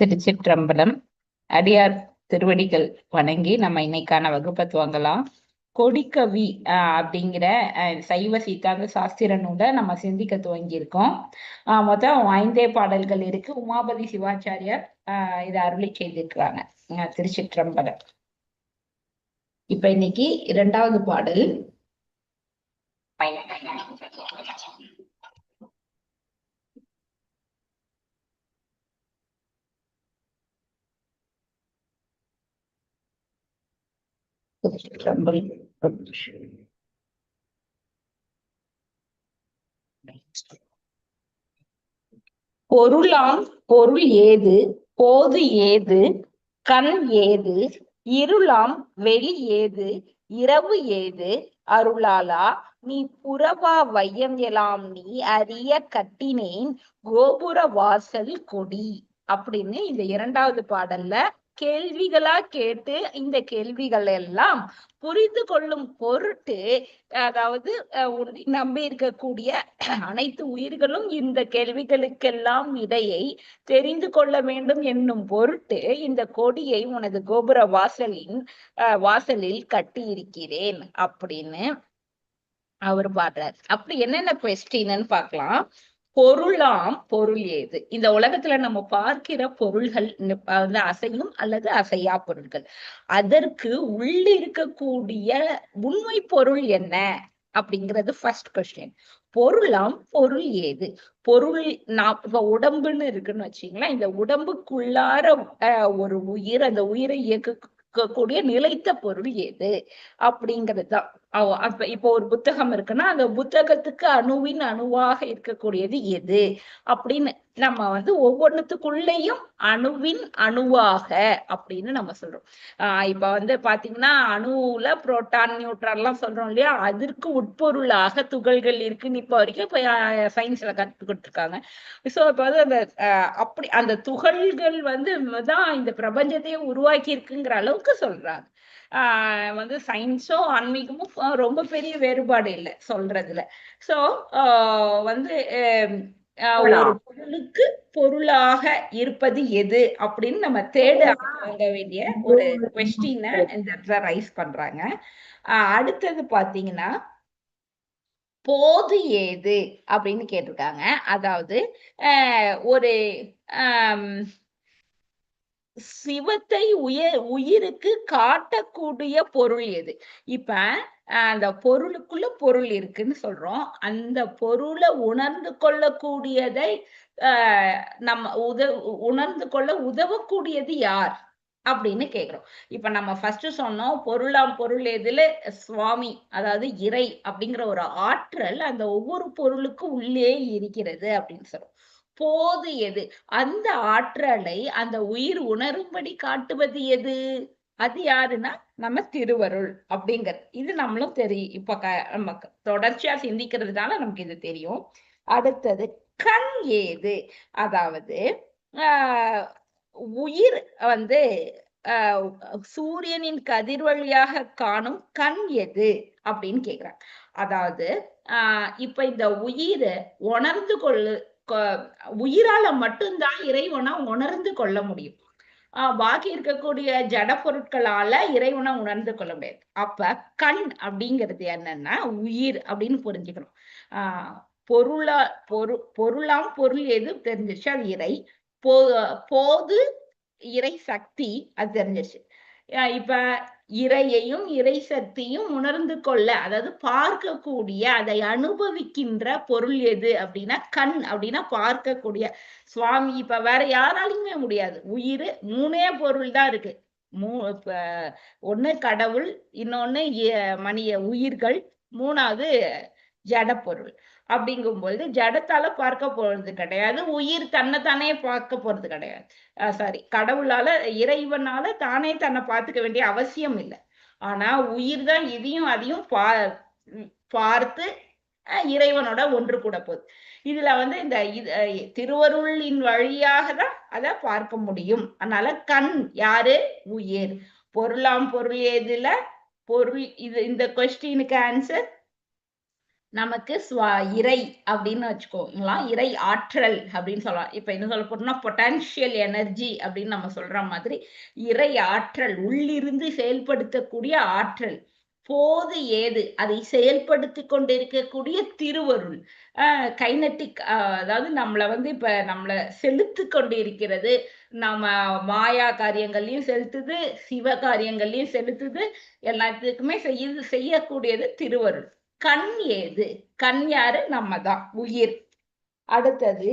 திருச்சிற்றம்பலம். அடியார் திருவடிகள் வணங்கி நம்ம இன்னைக்கான வகுப்பை துவங்கலாம். கொடிக்கவி அப்படிங்கிற சைவ சித்தாந்த சாஸ்திர நூலை நம்ம சிந்திக்க துவங்கியிருக்கோம். ஆஹ் மொத்தம் ஐந்தே பாடல்கள் இருக்கு. உமாபதி சிவாச்சாரியார் ஆஹ் இதை அருளி செய்திருக்கிறாங்க. திருச்சிற்றம்பலம். இப்ப இன்னைக்கு இரண்டாவது பாடல். திருச்சிற்றம்பலம் பொருளாம் பொருள் ஏது போது ஏது கண் ஏது இருளாம் வெளி ஏது இரவு ஏது அருளாளா நீ புறவா வையம் எலாம் நீ அறிய கட்டினேன் கோபுர வாசல் கொடி. அப்படின்னு இந்த இரண்டாவது பாடல்ல கேள்விகளா கேட்டு இந்த கேள்விகள் எல்லாம் புரிந்து கொள்ளும் பொருட்டு அதாவது நம்பி இருக்கக்கூடிய அனைத்து உயிர்களும் இந்த கேள்விகளுக்கெல்லாம் இடையை தெரிந்து கொள்ள வேண்டும் என்னும் பொருட்டு இந்த கொடியை உனது கோபுர வாசலின் அஹ், வாசலில் கட்டி இருக்கிறேன் அப்படின்னு அவர் பாடுறார். அப்படி என்னென்ன கொஸ்டின்னு பார்க்கலாம். பொருளாம் பொருள் ஏது? இந்த உலகத்துல நம்ம பார்க்கிற பொருள்கள் வந்து அசையும் அல்லது அசையா பொருள்கள். அதற்கு உள்ள இருக்கக்கூடிய உண்மை பொருள் என்ன? அப்படிங்கிறது ஃபர்ஸ்ட் கொஸ்டின் பொருளாம் பொருள் ஏது? பொருள் நான் இப்ப உடம்புன்னு இருக்குன்னு வச்சுங்களேன் இந்த உடம்புக்குள்ளார ஒரு உயிர் அந்த உயிரை இயக்கக்கூடிய நிலைத்த பொருள் ஏது? அப்படிங்கிறது தான். அப்ப இப்போ ஒரு புத்தகம் இருக்குன்னா அந்த புத்தகத்துக்கு அணுவின் அணுவாக இருக்கக்கூடியது எது? அப்படின்னு நம்ம வந்து ஒவ்வொன்றுத்துக்குள்ளேயும் அணுவின் அணுவாக அப்படின்னு நம்ம சொல்றோம். ஆஹ் இப்ப வந்து பாத்தீங்கன்னா அணுவுல புரோட்டான் நியூட்ரான் எல்லாம் சொல்றோம் இல்லையா? அதற்கு உட்பொருளாக துகள்கள் இருக்குன்னு இப்ப வரைக்கும் இப்ப சயின்ஸ்ல கத்துக்கிட்டு இருக்காங்க சோ இப்ப வந்து அந்த அப்படி அந்த துகள்கள் வந்து தான் இந்த பிரபஞ்சத்தையே உருவாக்கி இருக்குங்கிற அளவுக்கு சொல்றாங்க. வந்து சயின்ஸும் ஆன்மீகமும் ரொம்ப பெரிய வேறுபாடு இல்லை சொல்றதுல. சோ வந்து ஒரு பொருளுக்கு பொருளாக இருப்பது எது அப்படின்னு நம்ம தேட வாங்க வேண்டிய ஒரு கொஸ்டினை இந்த இடத்துல ரைஸ் பண்றாங்க. அடுத்தது பாத்தீங்கன்னா போது ஏது அப்படின்னு கேட்டிருக்காங்க. அதாவது ஒரு சிவத்தை உயர் உயிருக்கு காட்டக்கூடிய பொருள் எது? இப்ப அந்த பொருளுக்குள்ள பொருள் இருக்குன்னு சொல்றோம். அந்த பொருளை உணர்ந்து கொள்ளக்கூடியதை ஆஹ், நம்ம உத உணர்ந்து கொள்ள உதவக்கூடியது யார்? அப்படின்னு கேக்குறோம். இப்ப நம்ம ஃபர்ஸ்ட் சொன்னோம் பொருளாம் பொருள் எதுல? சுவாமி அதாவது இறை அப்படிங்கிற ஒரு ஆற்றல் அந்த ஒவ்வொரு பொருளுக்கும் உள்ளே இருக்கிறது அப்படின்னு சொல்றோம். போது எது? அந்த ஆற்றலை அந்த உயிர் உணரும்படி காட்டுவது எது? அது யாருன்னா நம்ம திருவருள் அப்படிங்கிறது. இது நம்மளும் தெரியும் இப்ப க நம்ம தொடர்ச்சியா சிந்திக்கிறதுனால நமக்கு இது தெரியும். அடுத்தது கண் ஏது? அதாவது ஆஹ் உயிர் வந்து ஆஹ் சூரியனின் கதிர் வழியாக காணும் கண் எது? அப்படின்னு கேக்குறாங்க. அதாவது ஆஹ் இப்ப இந்த உயிர் உணர்ந்து கொள்ளு உயிரால மட்டும்தான் இறைவனை உணர்ந்து கொள்ள முடியும். ஆஹ் பாக்கி இருக்கக்கூடிய ஜட பொருட்களால இறைவனை உணர்ந்து கொள்ள முடியாது. அப்ப கண் அப்படிங்கிறது என்னன்னா உயிர் அப்படின்னு புரிஞ்சுக்கணும். ஆஹ் பொருளா பொரு பொருளாம் பொருள் எது தெரிஞ்சிருச்சு? அது இறை. போ போது இறை சக்தி அது தெரிஞ்சிருச்சு. இப்ப இறையையும் இறை சக்தியும் உணர்ந்து கொள்ள அதாவது பார்க்கக்கூடிய அதை அனுபவிக்கின்ற பொருள் எது அப்படின்னா கண் அப்படின்னா பார்க்கக்கூடிய. சுவாமி இப்ப வேற யாராலையுமே முடியாது. உயிர் மூணே பொருள் தான் இருக்கு. மூ இப்ப ஒண்ணு கடவுள் இன்னொன்னு மணிய உயிர்கள் மூணாவது ஜடப்பொருள். அப்படிங்கும்பொழுது ஜடத்தால பார்க்க போறது கிடையாது. உயிர் தன்னைத்தானே பார்க்க போறது கிடையாது. சாரி கடவுளால இறைவனால தானே தன்னை பார்த்துக்க வேண்டிய அவசியம் இல்லை. ஆனா உயிர் தான் இதையும் அதையும் பா பார்த்து இறைவனோட ஒன்று கூட போகுது. இதுல வந்து இந்த இது திருவருளின் வழியாக தான் அதை பார்க்க முடியும். அதனால கண் யாரு? உயிர். பொருளாம் பொருள் எதுல பொருள் இது இந்த கொஸ்டினுக்கு ஆன்சர் நமக்கு ஸ்வா இறை அப்படின்னு வச்சுக்கோங்களா இறை ஆற்றல் அப்படின்னு சொல்லலாம். இப்ப என்ன சொல்ல போறோம்னா பொட்டான்சியல் எனர்ஜி அப்படின்னு நம்ம சொல்ற மாதிரி இறை ஆற்றல் உள்ளிருந்து செயல்படுத்தக்கூடிய ஆற்றல். போது ஏது? அதை செயல்படுத்தி கொண்டிருக்கக்கூடிய திருவருள். கைனட்டிக் அதாவது நம்மளை வந்து இப்ப நம்மளை செலுத்து கொண்டு இருக்கிறது நம்ம மாயா காரியங்கள்லயும் செலுத்துது சிவ காரியங்கள்லயும் செலுத்துது. எல்லாத்துக்குமே செய்ய செய்யக்கூடியது திருவருள். கண் ஏது? கண் யாரு? நம்ம தான் உயிர். அடுத்தது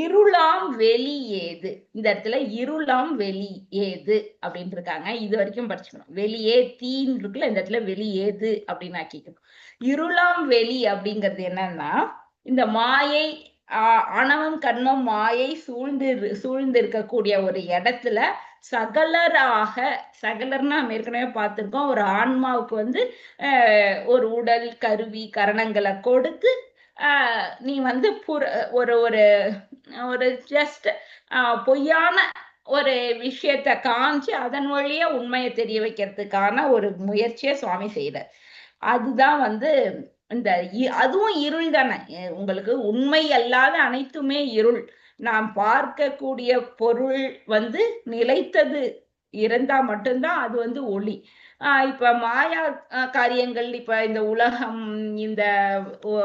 இருளாம் வெளி ஏது? இந்த இடத்துல இருளாம் வெளி ஏது அப்படின்னு இருக்காங்க இது வரைக்கும் படிச்சுக்கணும். வெளியே தீன்னு இருக்குல்ல இந்த இடத்துல வெளி ஏது அப்படின்னு ஆக்கிக்கணும் இருளாம் வெளி அப்படிங்கிறது என்னன்னா இந்த மாயை ஆஹ் ஆணவம் கண்மம் மாயை சூழ்ந்து சூழ்ந்து இருக்கக்கூடிய ஒரு இடத்துல சகலராக சகலர்னா நம்ம ஏற்கனவே பார்த்துருக்கோம். ஒரு ஆன்மாவுக்கு வந்து ஒரு உடல் கருவி கரணங்களை கொடுத்து நீ வந்து புற ஒரு ஒரு ஒரு ஜஸ்ட் பொய்யான ஒரு விஷயத்த காமிச்சு அதன் வழியா உண்மையை தெரிய வைக்கிறதுக்கான ஒரு முயற்சியை சுவாமி செய்யறார் அதுதான் வந்து இந்த அதுவும் இருள் தானே. உங்களுக்கு உண்மை அல்லாத அனைத்துமே இருள். நாம் பார்க்கக்கூடிய பொருள் வந்து நிலைத்தது இருந்தா மட்டும்தான் அது வந்து ஒளி. ஆஹ் இப்ப மாயா காரியங்கள் இப்ப இந்த உலகம் இந்த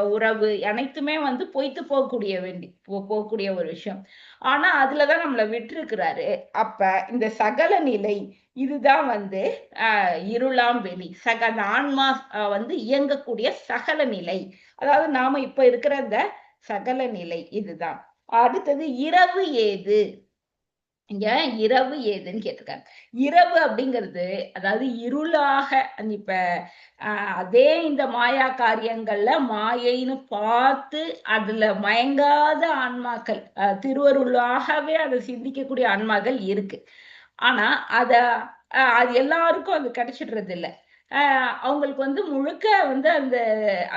உறவு அனைத்துமே வந்து பொய்த்து போகக்கூடிய வேண்டி போகக்கூடிய ஒரு விஷயம். ஆனா அதுலதான் நம்மள விட்டுருக்கிறாரு. அப்ப இந்த சகல நிலை இதுதான் வந்து ஆஹ் இருளாம் வெளி. சக அந்த ஆன்மா வந்து இயங்கக்கூடிய சகல நிலை. அதாவது நாம இப்ப இருக்கிற இந்த சகல நிலை இதுதான். அடுத்தது இரவு ஏது? இங்க இரவு ஏதுன்னு கேட்டிருக்காங்க. இரவு அப்படிங்கிறது அதாவது இருளாக இப்ப அதே இந்த மாயா காரியங்கள்ல மாயைன்னு பார்த்து அதுல மயங்காத ஆன்மாக்கள் திருவருளாகவே அதை சிந்திக்கக்கூடிய ஆன்மாக்கள் இருக்கு. ஆனா அத அது எல்லாருக்கும் அது கிடைச்சிடுறது இல்லை அவங்களுக்கு வந்து முழுக்க வந்து அந்த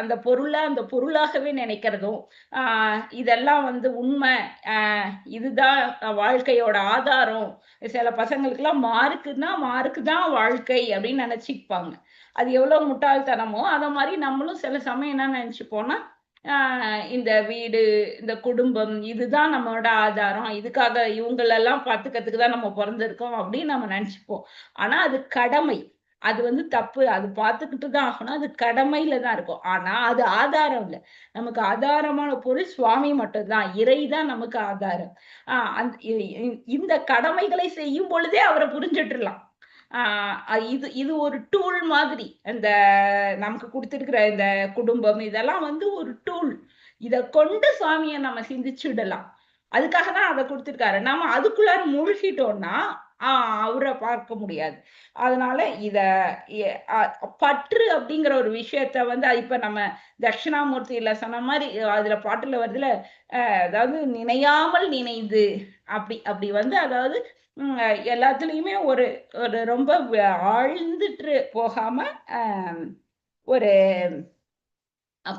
அந்த பொருளை அந்த பொருளாகவே நினைக்கிறதும் இதெல்லாம் வந்து உண்மை இதுதான் வாழ்க்கையோட ஆதாரம். சில பசங்களுக்கெல்லாம் மார்க்குன்னா மார்க்கு தான் வாழ்க்கை அப்படின்னு நினைச்சுப்பாங்க. அது எவ்வளவு முட்டாள்தனமோ அத மாதிரி நம்மளும் சில சமயம் என்ன நினைச்சுப்போம்னா இந்த வீடு இந்த குடும்பம் இதுதான் நம்மளோட ஆதாரம். இதுக்காக இவங்களெல்லாம் பார்த்துக்கிறதுக்கு தான் நம்ம பிறந்திருக்கோம் அப்படின்னு நம்ம நினைச்சுப்போம். ஆனா அது கடமை. அது வந்து தப்பு. அது பார்த்துக்கிட்டு தான் ஆகணும். அது கடமையில தான் இருக்கும். ஆனா அது ஆதாரம் இல்லை. நமக்கு ஆதாரமான பொருள் சுவாமி மட்டும்தான். இறை தான் நமக்கு ஆதாரம். ஆஹ் அந்த இந்த கடமைகளை செய்யும் பொழுதே அவரை புரிஞ்சிட்டுலாம் இது இது ஒரு டூல் மாதிரி. அந்த நமக்கு கொடுத்துருக்கிற இந்த குடும்பம் இதெல்லாம் வந்து ஒரு டூல் இத கொண்டு சுவாமியை நம்ம சிந்திச்சுடலாம். அதுக்காக தான் அதை கொடுத்துருக்காரு. நம்ம அதுக்குள்ளார மூழ்கிட்டோம்னா ஆஹ் அவரை பார்க்க முடியாது. அதனால இத பற்று அப்படிங்கிற ஒரு விஷயத்த வந்து இப்ப நம்ம தட்சிணாமூர்த்தியில சொன்ன மாதிரி அதுல பாட்டுல வருதுல அதாவது நினையாமல் நினைந்து அப்படி அப்படி வந்து அதாவது எல்லாத்துலேயுமே ஒரு ஒரு ரொம்ப ஆழ்ந்துட்டு போகாம ஒரு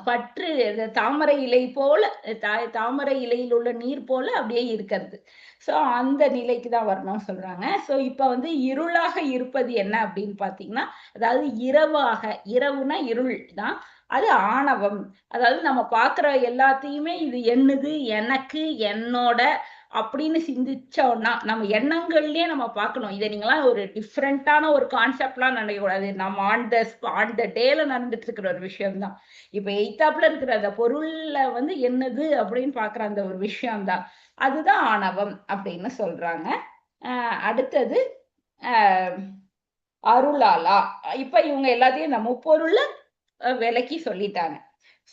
பற்று தாமரை இலை போல தாமரை இலையில் உள்ள நீர் போல அப்படியே இருக்கிறது. ஸோ அந்த நிலைக்கு தான் வரணும்னு சொல்றாங்க. ஸோ இப்போ வந்து இருளாக இருப்பது என்ன அப்படின்னு பார்த்தீங்கன்னா அதாவது இரவாக இரவுனா இருள் தான் அது ஆணவம். அதாவது நம்ம பார்க்குற எல்லாத்தையுமே இது என்னது எனக்கு என்னோட அப்படின்னு சிந்திச்சோம்னா நம்ம எண்ணங்கள்லயே நம்ம பார்க்கணும். இதை நீங்களாம் ஒரு டிஃப்ரெண்டான ஒரு கான்செப்ட்லாம் நினைக்கக்கூடாது. நம்ம ஆன் த ஆன் த டேல நடந்துட்டு இருக்கிற ஒரு விஷயம்தான். இப்ப எய்தாப்ல இருக்கிற அந்த பொருள்ல வந்து என்னது அப்படின்னு பாக்குற அந்த ஒரு விஷயம்தான். அதுதான் ஆணவம் அப்படின்னு சொல்றாங்க. ஆஹ் அடுத்தது ஆஹ் அருளாலா இப்ப இவங்க எல்லாத்தையும் இந்த முப்பொருள்ல விலக்கி சொல்லிட்டாங்க.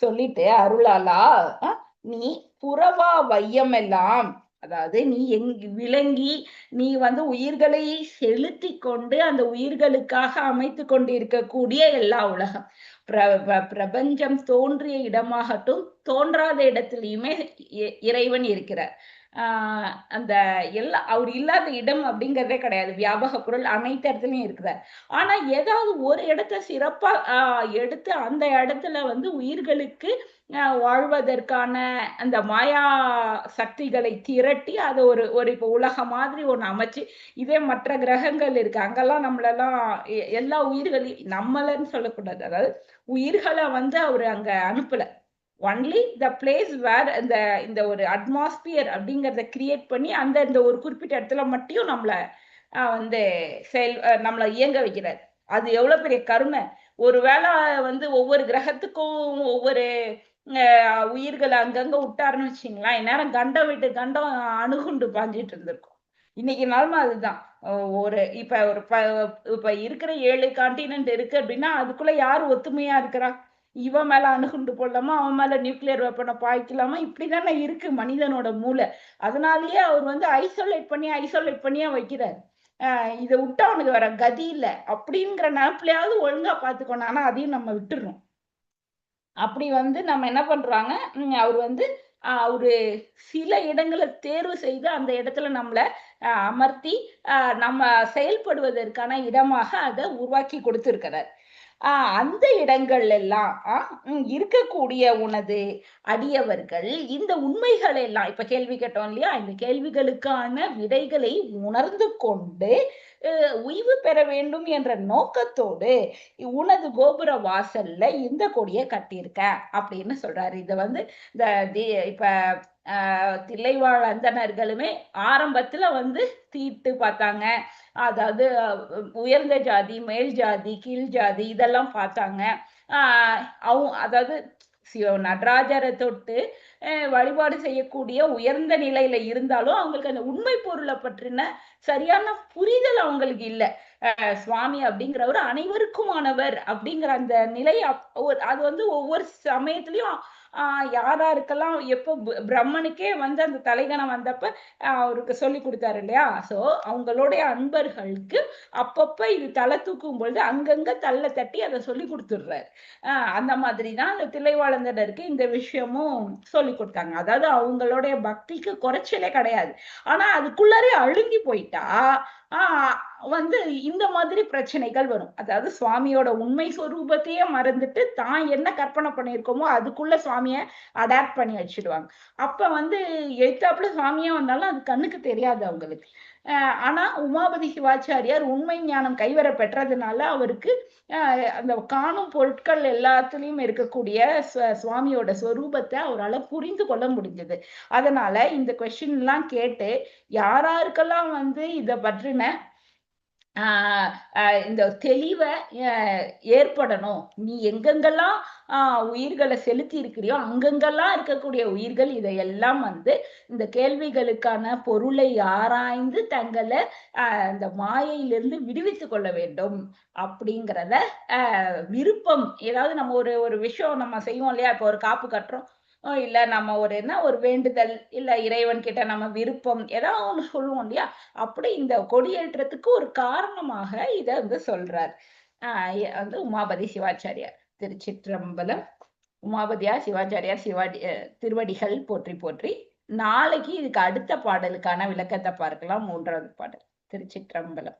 சொல்லிட்டு அருளாலா நீ புறவா வையம் எல்லாம் அதாவது நீ எங் விளங்கி நீ வந்து உயிர்களை செலுத்தி கொண்டு அந்த உயிர்களுக்காக அமைத்து கொண்டு இருக்கக்கூடிய எல்லா உலகம். பிர பிரபஞ்சம் தோன்றிய இடமாகட்டும் தோன்றாத இடத்துலயுமே இறைவன் இருக்கிறார். ஆஹ் அந்த எல்லா அவர் இல்லாத இடம் அப்படிங்கிறதே கிடையாது. வியாபக பொருள் அனைத்து இடத்துலயும் இருக்கிறார் ஆனா ஏதாவது ஒரு இடத்த சிறப்பா ஆஹ் எடுத்து அந்த இடத்துல வந்து உயிர்களுக்கு வாழ்வதற்கான அந்த மாயா சக்திகளை திரட்டி அதை ஒரு ஒரு இப்போ உலகம் மாதிரி ஒண்ணு அமைச்சு இதே மற்ற கிரகங்கள் இருக்கு. அங்கெல்லாம் நம்மளெல்லாம் எல்லா உயிர்களையும் நம்மளன்னு சொல்லக்கூடாது. அதாவது உயிர்களை வந்து அவர் அங்க அனுப்பல. ஒன்லி த பிளேஸ் வேர் இந்த இந்த ஒரு அட்மாஸ்பியர் அப்படிங்கிறத கிரியேட் பண்ணி அந்த இந்த ஒரு குறிப்பிட்ட இடத்துல மட்டும் நம்மளை வந்து செயல் நம்மளை இயங்க வைக்கிறார். அது எவ்வளவு பெரிய கருணை ஒருவேளை வந்து ஒவ்வொரு கிரகத்துக்கும் ஒவ்வொரு உயிர்களை அங்கங்க விட்டாருன்னு வச்சிங்களா இந்நேரம் கண்டம் விட்டு கண்டம் அணுகுண்டு பாஞ்சிட்டு இருந்திருக்கும். இன்னைக்கு நிலமை அதுதான். ஒரு இப்ப ஒரு இப்ப இருக்கிற ஏழு கான்டினென்ட் இருக்கு அப்படின்னா அதுக்குள்ள யாரு ஒத்துமையா இருக்கிறா? இவன் மேல அணுகுண்டு போடலாமா அவன் மேல நியூக்ளியர் வெப்பனை பாய்க்கலாமா? இப்படிதானே இருக்கு மனிதனோட மூளை. அதனாலயே அவர் வந்து ஐசோலேட் பண்ணி ஐசோலேட் பண்ணியா வைக்கிறார். இதை விட்டா அவனுக்கு வேற கதி இல்லை. அப்படிங்கிற நினப்புலையாவது ஒழுங்கா பாத்துக்கணும் ஆனா அதையும் நம்ம விட்டுறோம் அப்படி வந்து நம்ம என்ன பண்றாங்க? அவர் வந்து ஒரு சில இடங்களை தேர்வு செய்து அந்த இடத்துல நம்மளை அமர்த்தி நம்ம செயல்படுவதற்கான இடமாக அதை உருவாக்கி கொடுத்திருக்கிறார். அந்த இடங்கள் எல்லாம் இருக்கக்கூடிய உனது அடியவர்கள் இந்த உண்மைகள் எல்லாம் இப்ப கேள்வி கேட்டோம் இல்லையா? இந்த கேள்விகளுக்கான விடைகளை உணர்ந்து கொண்டு உய்வு பெற வேண்டும் என்ற நோக்கத்தோடு உனது கோபுர வாசல்ல இந்த கொடியை கட்டியிருக்க அப்படின்னு சொல்றாரு. இதை வந்து இந்த இப்ப தில்லைவாழ் அந்தனர்களுமே ஆரம்பத்துல வந்து தீட்டு பார்த்தாங்க. அதாவது உயர்ந்த ஜாதி மேல் ஜாதி கீழ் ஜாதி இதெல்லாம் பார்த்தாங்க. ஆஹ் அவங்க அதாவது நடராஜரை தொட்டு வழிபாடு செய்யக்கூடிய உயர்ந்த நிலையில இருந்தாலும் அவங்களுக்கு அந்த உண்மை பொருளை பற்றின சரியான புரிதல் அவங்களுக்கு இல்லை. சுவாமி அப்படிங்கிறவர் அனைவருக்குமானவர் அப்படிங்கிற அந்த நிலை அது வந்து ஒவ்வொரு சமயத்திலயும் யாராருக்கெல்லாம் எப்போ பிரம்மனுக்கே வந்து அந்த தலைகணம் வந்தப்ப அவருக்கு சொல்லி கொடுத்தாரு இல்லையா? ஸோ அவங்களுடைய அன்பர்களுக்கு அப்பப்ப இது தலை தூக்கும் பொழுது அங்கங்க தள்ள தட்டி அதை சொல்லி கொடுத்துடுறாரு. ஆஹ் அந்த மாதிரிதான் அந்த திளைவாளந்தனருக்கு இந்த விஷயமும் சொல்லி கொடுத்தாங்க. அதாவது அவங்களுடைய பக்திக்கு குறைச்சலே கிடையாது. ஆனா அதுக்குள்ளாரே அழுங்கி போயிட்டா ஆஹ் வந்து இந்த மாதிரி பிரச்சனைகள் வரும். அதாவது சுவாமியோட உண்மை சொரூபத்தையே மறந்துட்டு தான் என்ன கற்பனை பண்ணியிருக்கோமோ அதுக்குள்ள சுவாமிய அடாப்ட் பண்ணி வச்சிடுவாங்க. அப்ப வந்து எழுத்தாப்புல சுவாமியா வந்தாலும் அது கண்ணுக்கு தெரியாது அவங்களுக்கு. ஆனா உமாபதி சிவாச்சாரியார் உண்மை ஞானம் கைவர பெற்றதுனால அவருக்கு அந்த காணும் பொருட்கள் எல்லாத்துலயும் இருக்கக்கூடிய சுவாமியோட ஸ்வரூபத்தை அவரால் புரிந்து கொள்ள முடிஞ்சது. அதனால இந்த கொஸ்டின் எல்லாம் கேட்டு யாராருக்கெல்லாம் வந்து இதை பற்றின இந்த தெளிவை ஏற்படணும். நீ எங்கெங்கெல்லாம் உயிர்களை செலுத்தி இருக்கிறியோ அங்கங்கெல்லாம் இருக்கக்கூடிய உயிர்கள் இதையெல்லாம் வந்து இந்த கேள்விகளுக்கான பொருளை ஆராய்ந்து தங்களை இந்த மாயையிலிருந்து விடுவித்து கொள்ள வேண்டும். அப்படிங்கிறத விருப்பம். ஏதாவது நம்ம ஒரு ஒரு விஷயம் நம்ம செய்வோம் இல்லையா? இப்போ ஒரு காப்பு கட்டுறோம். இல்ல நம்ம ஒரு என்ன ஒரு வேண்டுதல் இல்ல இறைவன் கிட்ட நம்ம விருப்பம் ஏதாவது ஒண்ணு சொல்லுவோம் இல்லையா? அப்படி இந்த கொடியேற்றத்துக்கு ஒரு காரணமாக இத வந்து சொல்றார். ஆஹ் வந்து உமாபதி சிவாச்சாரியார். திருச்சிற்றம்பலம் உமாபதியா சிவாச்சாரியார் சிவாடி திருவடிகள் போற்றி போற்றி. நாளைக்கு இதுக்கு அடுத்த பாடலுக்கான விளக்கத்தை பார்க்கலாம் மூன்றாவது பாடல் திருச்சிற்றம்பலம்.